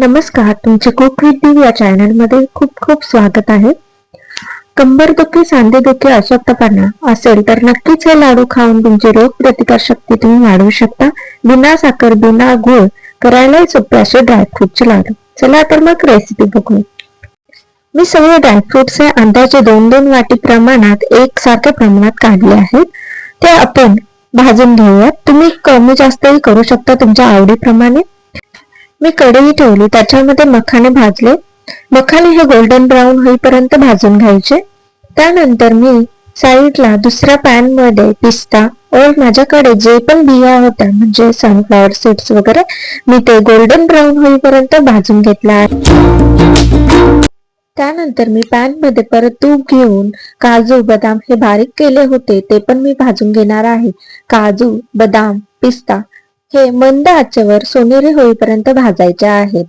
नमस्कार तुमचे cook with दिव या चॅनलमध्ये खूप खूप स्वागत आहे. कंबरदुखी सांधेदुखी अशक्तपणा असेल तर नक्कीच हे लाडू खाऊन तुमची रोग प्रतिकार शक्ती तुम्ही वाढवू शकता. बिना साखर बिना गुळ करायलाही सोपे असे ड्रायफ्रूटचे लाडू. चला तर मग रेसिपी बघू मी सगळे ड्रायफ्रुट्स हे अंदाजे दोन दोन वाटी प्रमाणात एक सारख्या प्रमाणात काढले आहेत. ते आपण भाजून घेऊयात. तुम्ही कमी जास्तही करू शकता तुमच्या आवडीप्रमाणे. मी कढई ठेवली त्याच्यामध्ये मखाने भाजले. मखाने हे गोल्डन ब्राऊन होईपर्यंत भाजून घ्यायचे. त्यानंतर मी साईडला दुसऱ्या पॅनमध्ये पिस्ता और माझ्याकडे जे पण बिया होत्या म्हणजे सनफ्लॉवर सीड्स वगैरे मी ते गोल्डन ब्राऊन होईपर्यंत भाजून घेतला आहे त्यानंतर मी पॅनमध्ये परत तूप घेऊन काजू बदाम हे बारीक केले होते ते पण मी भाजून घेणार आहे. काजू बदाम पिस्ता हे मंद आचेवर सोनेरी होईपर्यंत भाजायचे आहेत.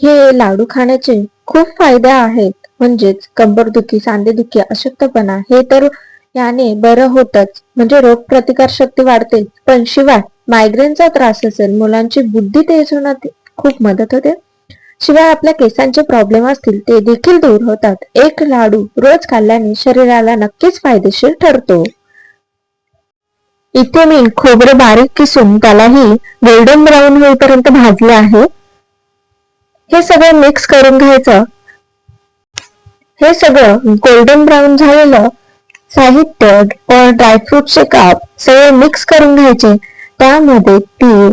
हे लाडू खाण्याचे खूप फायदे आहेत. म्हणजेच कंबरदुखी सांधेदुखी अशक्तपणा हे तर याने बरं होतच. म्हणजे रोग प्रतिकार शक्ती वाढते. पण शिवाय मायग्रेनचा त्रास असेल मुलांची बुद्धी तेज होण्यात खूप मदत होते. शिवाय आपल्या केसांचे प्रॉब्लेम असतील ते देखील दूर होतात. एक लाडू रोज खाल्ल्याने शरीराला नक्कीच फायदेशीर ठरतो. इथे मी खोबरं बारीक किसून त्यालाही गोल्डन ब्राऊन होईपर्यंत भाजले आहे. हे सगळं मिक्स करून घ्यायचं. हे सगळं गोल्डन ब्राऊन झालेलं साहित्य और ड्रायफ्रुटचे काप सगळे मिक्स करून घ्यायचे. त्यामध्ये तीळ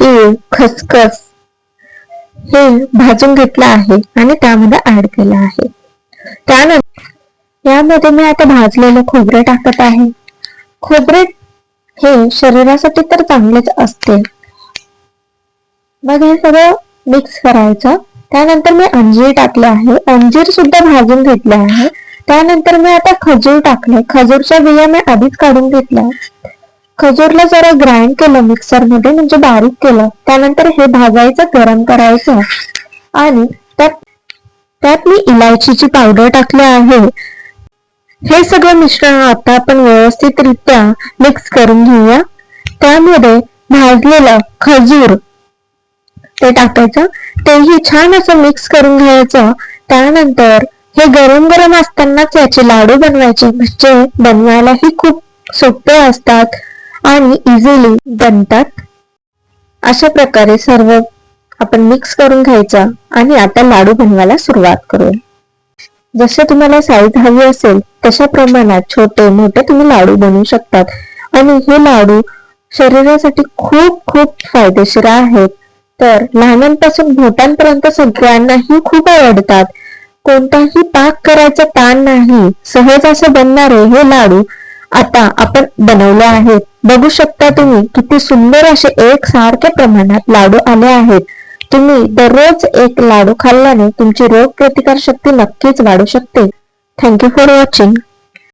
तीळ खसखस हे भाजून घेतलं आहे आणि त्यामध्ये ऍड केलं आहे. त्यानंतर यामध्ये मी आता भाजलेलं खोबरं टाकत आहे. खोबरे हे शरीरासाठी तर चांगलेच असते. मग हे सगळं मिक्स करायचं. त्यानंतर मी अंजीर टाकले आहे. अंजीर सुद्धा भाजून घेतले आहे. त्यानंतर मी आता खजूर टाकले खजूरच्या बिया मी आधीच काढून घेतल्या. खजूरला जरा ग्राइंड केलं मिक्सरमध्ये म्हणजे बारीक केलं. त्यानंतर हे भाजायचं गरम करायचं. आणि त्यात त्यात मी इलायचीची पावडर टाकली आहे. हे सगळं मिश्रण आता आपण व्यवस्थितरित्या मिक्स करून घेऊया. त्यामध्ये भाजलेलं खजूर ते टाकायचं. तेही छान असं मिक्स करून घ्यायचं. त्यानंतर हे गरम गरम असतानाच याचे लाडू बनवायचे. म्हणजे बनवायलाही खूप सोपे असतात आणि इझिली बनतात. अशा प्रकारे सर्व आपण मिक्स करून घ्यायचा आणि आता लाडू बनवायला सुरुवात करूया. जसे तुम्हाला साईज हवी असेल तशा प्रमाणात छोटे मोठे तुम्ही लाडू बनवू शकतात. आणि हे लाडू शरीरासाठी खूप खूप फायदेशीर आहेत. तर लहानांपासून मोठ्यांपर्यंत सगळ्यांनाही खूप आवडतात. कोणताही पाक करायचा ताण नाही. सहज असे बनणारे हे लाडू आता आपण बनवले आहेत. बघू शकता तुम्ही किती सुंदर असे एक सारख्या प्रमाणात लाडू आले आहेत. तुम्ही दररोज एक लाडू खाल्ल्याने तुमची रोग प्रतिकार शक्ती नक्कीच वाढू शकते. Thank you for watching